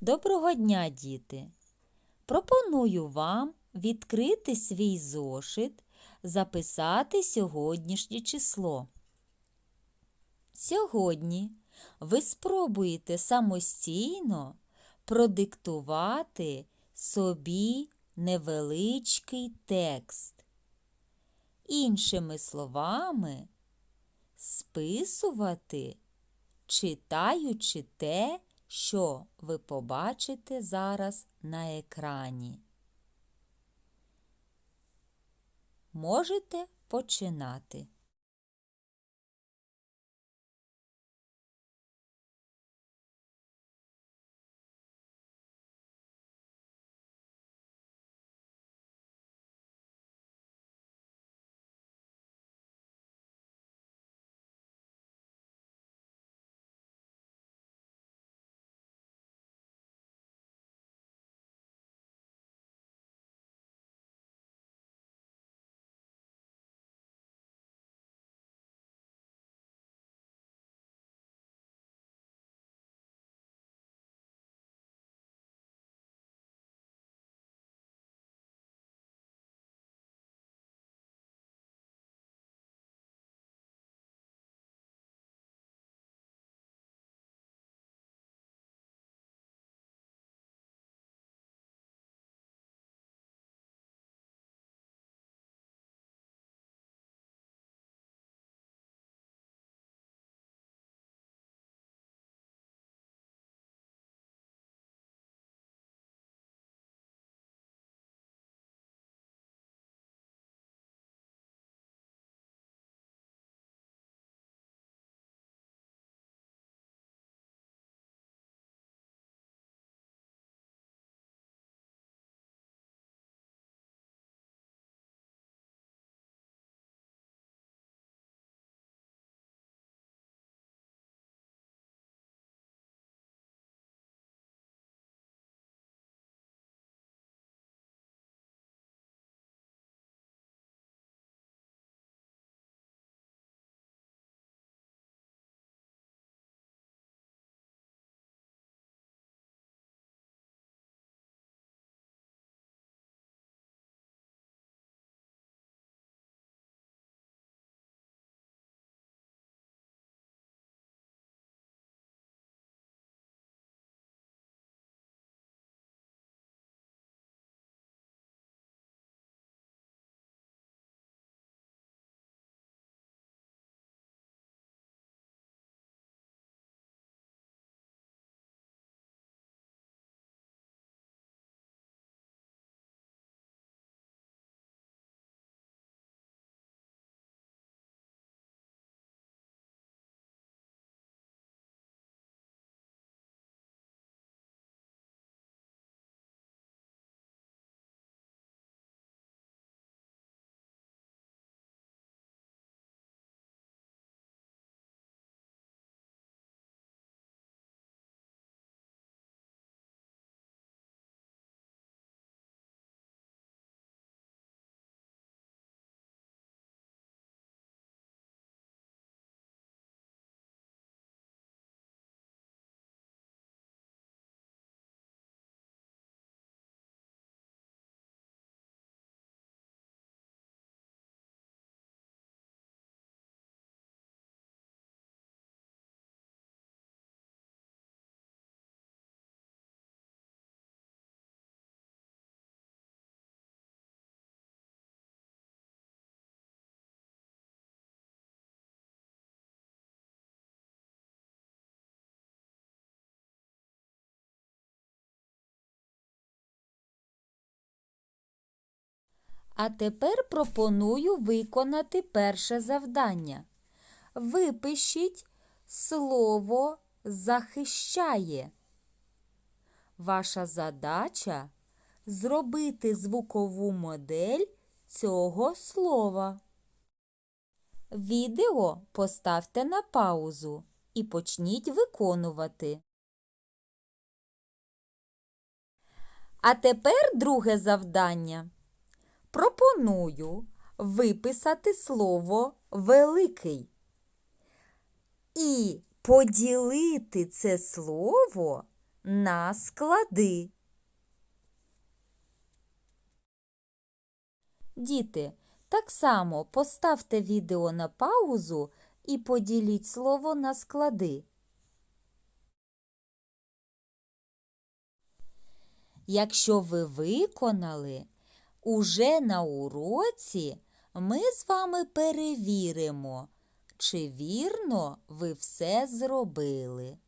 Доброго дня, діти! Пропоную вам відкрити свій зошит, записати сьогоднішнє число. Сьогодні ви спробуєте самостійно продиктувати собі невеличкий текст. Іншими словами, списувати, читаючи те, що ви побачите зараз на екрані. Можете починати. А тепер пропоную виконати перше завдання. Випишіть слово захищає. Ваша задача зробити звукову модель цього слова. Відео поставте на паузу і почніть виконувати. А тепер друге завдання. Пропоную виписати слово великий і поділити це слово на склади. Діти, так само поставте відео на паузу і поділіть слово на склади. Якщо ви виконали, уже на уроці ми з вами перевіримо, чи вірно ви все зробили.